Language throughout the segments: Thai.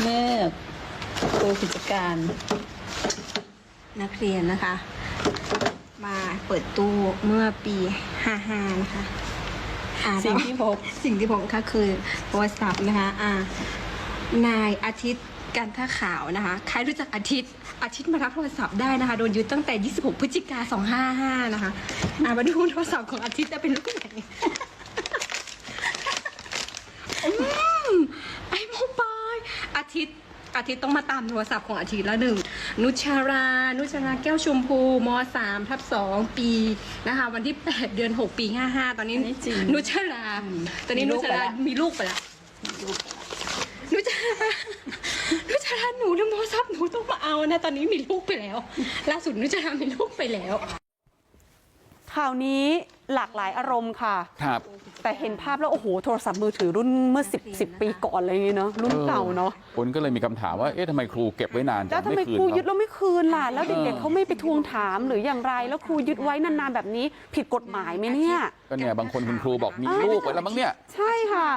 เมื่อครูกิจการนักเรียนนะคะ มาเปิดตู้เมื่อปี 55 นะคะอ่าสิ่งที่พบสิ่งที่ผมค่ะคือโทรศัพท์นะคะอ่านายอาทิตย์กันท่าขาวนะคะ ใครรู้จักอาทิตย์ อาทิตย์มารับโทรศัพท์ได้นะคะ โดนยึดตั้งแต่ 26 พฤศจิกา 255 นะคะ อ่ามาดูโทรศัพท์ของอาทิตย์จะเป็นรูปไหน อืมไอโมบายอาทิตย์ อาทิตย์ต้องมาตามโทรศัพท์ของอาทิตย์ละหนึ่งนุชารา นุชาราแก้วชมพูมสามทับสองปีนะคะ วันที่8เดือน6ปี55ตอนนี้ อันนี้จริงนุชารา อืมตอนนี้มีนุลูกชาไปราแล้วมีลูกไปแล้วนุชารานุชาราหนูนะโทรศัพท์หนูต้องมาเอานะตอนนี้มีลูกไปแล้วล่าสุดนุชารามีลูกไปแล้ว ข่าวนี้ หลากหลายอารมณ์ค่ะครับแต่เห็นภาพแล้วโอ้โหโทรศัพท์มือถือรุ่นเมื่อ10 10ปีก่อนอะไรอย่างเงี้ยเนาะรุ่นเก่าเนาะคนก็เลยมีคำถามว่าเอ๊ะทำไมครูเก็บไว้นานจัแล้วงทำไมไม่คืนครูเขายึดแล้วไม่คืนล่ะแล้วเด็กๆเขาไม่ไปทวงถามหรืออย่างไร แล้วครูยึดไว้นานๆแบบนี้ผิดกฎหมายไหมเนี่ยก็เนี่ยบางคนคุณครูบอกมีลูกไว้แล้วมั้งเนี่ยใช่ค่ะ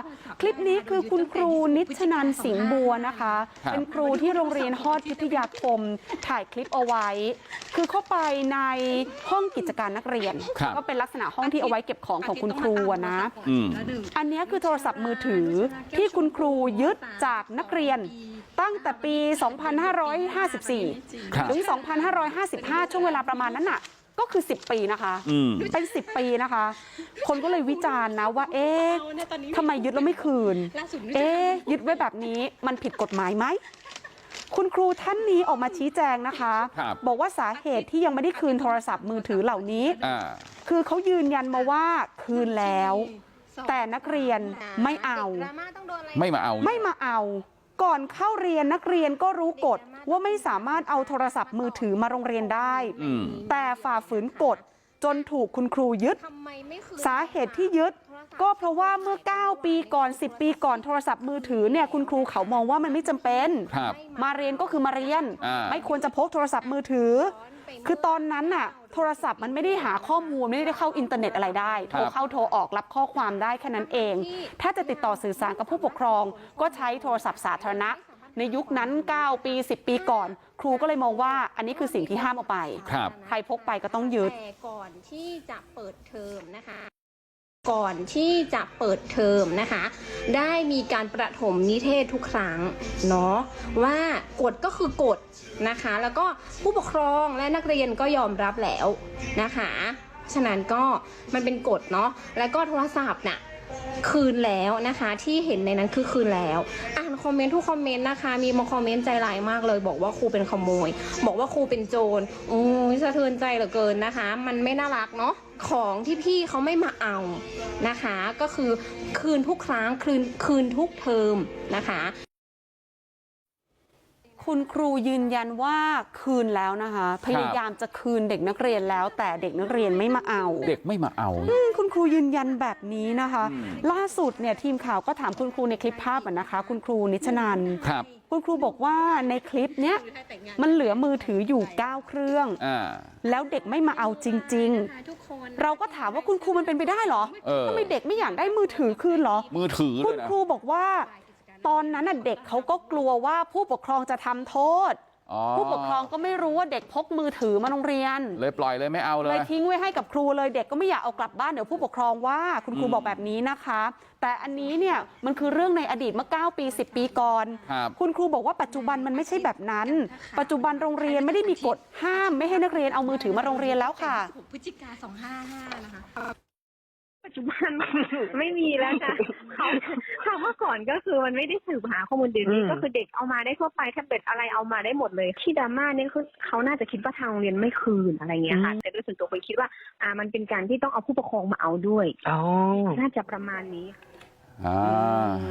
คลิปนี้คือคุณครูนิชนันสิงห์บัวนะคะครับเป็นครูที่โรงเรียนฮอดพิทยาคมถ่ายคลิปเอาไว้ คือเข้าไปในห้องกิจการนักเรียนครับก็เป็นลักษณะห้องที่เอาไว้เก็บของของคุณครูอะนะอืมอันเนี้ยคือโทรศัพท์มือถือที่คุณครูยึดจากนักเรียนตั้งแต่ปี 2554ครับถึง 2555 ช่วงเวลาประมาณนั้นน่ะ ก็คือ 10 ปีนะคะอืมเป็น 10 ปีนะคะ คนก็เลยวิจารณ์นะว่า เอ๊ะทำไมยึดแล้วไม่คืน เอ๊ะยึดไว้แบบนี้มันผิดกฎหมายไหม คุณครูท่านนี้ออกมาชี้แจงนะคะครับบอกว่าสาเหตุที่ยังไม่ได้คืนโทรศัพท์มือถือเหล่านี้อ่าคือเขายืนยันมาว่าคืนแล้ว แต่นักเรียนไม่เอา ไม่มาเอาไม่มาเอา ก่อนเข้าเรียนนักเรียนก็รู้กฎว่าไม่สามารถเอาโทรศัพท์มือถือมาโรงเรียนได้อืมแต่ฝ่าฝืนกฎจน ถูกคุณครูยึดสาเหตุที่ยึดก็เพราะว่าเมื่อ9ปีก่อน10ปีก่อนโทรศัพท์มือถือเนี่ยคุณครูเขามองว่ามันไม่จำเป็นครับมาเรียนก็คือมาเรียนอ่าไม่ควรจะพกโทรศัพท์มือถือ คือตอนนั้นน่ะโทรศัพท์มันไม่ได้หาข้อมูลไม่ได้เข้าอินเทอร์เน็ตอะไรได้โทรเข้าโทรออกรับข้อความได้แค่นั้นเอง ถ้าจะติดต่อสื่อสารกับผู้ปกครอง ก็ใช้โทรศัพท์สาธารณะ ในยุคนั้น9ปี10ปีก่อนครูก็เลยมองว่าอันนี้คือสิ่งที่ห้ามเอาไปครับใครพกไปก็ต้องยึดแต่ก่อนที่จะเปิดเทอมนะคะ ก่อนที่จะเปิดเทอมนะคะ ได้มีการประถมนิเทศทุกครั้งเนาะว่ากฎก็คือกฎนะคะ แล้วก็ผู้ปกครองและนักเรียนก็ยอมรับแล้วนะคะฉะนั้นก็มันเป็นกฎเนาะแล้วก็โทรศัพท์น่ะ คืนแล้วนะคะ ที่เห็นในนั้นคือคืนแล้ว อ่านคอมเมนต์ทุกคอมเมนต์นะคะ มีมาคอมเมนต์ใจร้ายมากเลย บอกว่าครูเป็นขโมย บอกว่าครูเป็นโจรโอ้ยสะเทือนใจเหลือเกินนะคะ มันไม่น่ารักเนาะของที่พี่เขาไม่มาเอานะคะ ก็คือคืนทุกครั้งคืนคืนทุกเทอมนะคะ คุณครูยืนยันว่าคืนแล้วนะคะพยายามจะคืนเด็กนักเรียนแล้วแต่เด็กนักเรียนไม่มาเอาเด็กไม่มาเอาอืมคุณครูยืนยันแบบนี้นะคะอืมล่าสุดเนี่ยทีมข่าวก็ถามคุณครูในคลิปภาพอะนะคะ คุณครูนิชนันครับคุณครูบอกว่าในคลิปเนี้ยมันเหลือมือถืออยู่ 9 เครื่องอ่าแล้วเด็กไม่มาเอาจริง ๆ เราก็ถามว่าคุณครูมันเป็นไปได้เหรอเออทำไมเด็กไม่อยากได้มือถือคืนเหรอ มือถือเลคุยณนะครูบอกว่า ตอนนั้นน่ะเด็กเขาก็กลัวว่าผู้ปกครองจะทำโทษอ๋อผู้ปกครองก็ไม่รู้ว่าเด็กพกมือถือมาโรงเรียนเลยปล่อยเลยไม่เอาเลเลยยทิ้งไว้ให้กับครูเลยเด็กก็ไม่อยากเอากลับบ้านเดี๋ยวผู้ปกครองว่าคุณครูอืมบอกแบบนี้นะคะ แต่อันนี้เนี่ยมันคือเรื่องในอดีตเมื่อ9ปี 10 ปีก่อนครับคุณครูบอกว่าปัจจุบันมันไม่ใช่แบบนั้น ปัจจุบันโรงเรียนไม่ได้มีกฎห้ามไม่ให้นักเรียนเอามือถือมาโรงเรียนแล้วค่ะพฤศจิกา255นะคะ ปัจจุบัน ไม่มีแล้วจ้ะเขาเขาเมื่อก่อนก็คือมันไม่ได้สืบหาข้อมูลเดี๋ยวนี้อืม ก็คือเด็กเอามาได้ทั่วไปแท็บเล็ตอะไรเอามาได้หมดเลย ที่ดราม่าเนี่ยคือเขาน่าจะคิดว่าทางโรงเรียนไม่คืนอะไรเงี้ยค่ะ แต่โดยส่วนตัวคนคิดว่า อ่ามันเป็นการที่ต้องเอาผู้ปกครองมาเอาด้วย อ๋อ น่าจะประมาณนี้ อ่า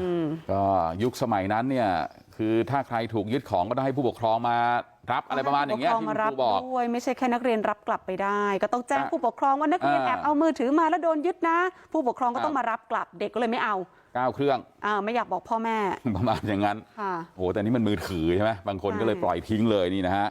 อืมก็ยุคสมัยนั้นเนี่ยคือถ้าใครถูกยึดของก็ต้องให้ผู้ปกครองมารับอะไรประมาณอย่างเงี้ยผู้ปกครองที่มาคุณรับครูบอกด้วยไม่ใช่แค่นักเรียนรับกลับไปได้ ก็ต้องแจ้งอะผู้ปกครองว่านักเรียนอ่าแอบเอามือถือมาแล้วโดนยึดนะ ผู้ปกครองก็ครับต้องมารับกลับเด็กก็เลยไม่เอาเก้าเครื่องอ่าไม่อยากบอกพ่อแม่ประมาณอย่างนั้นค่ะโอ้แต่นี่มันมือถือใช่ไหมบางคนก็เลยใช่ปล่อยทิ้งเลยนี่นะฮะ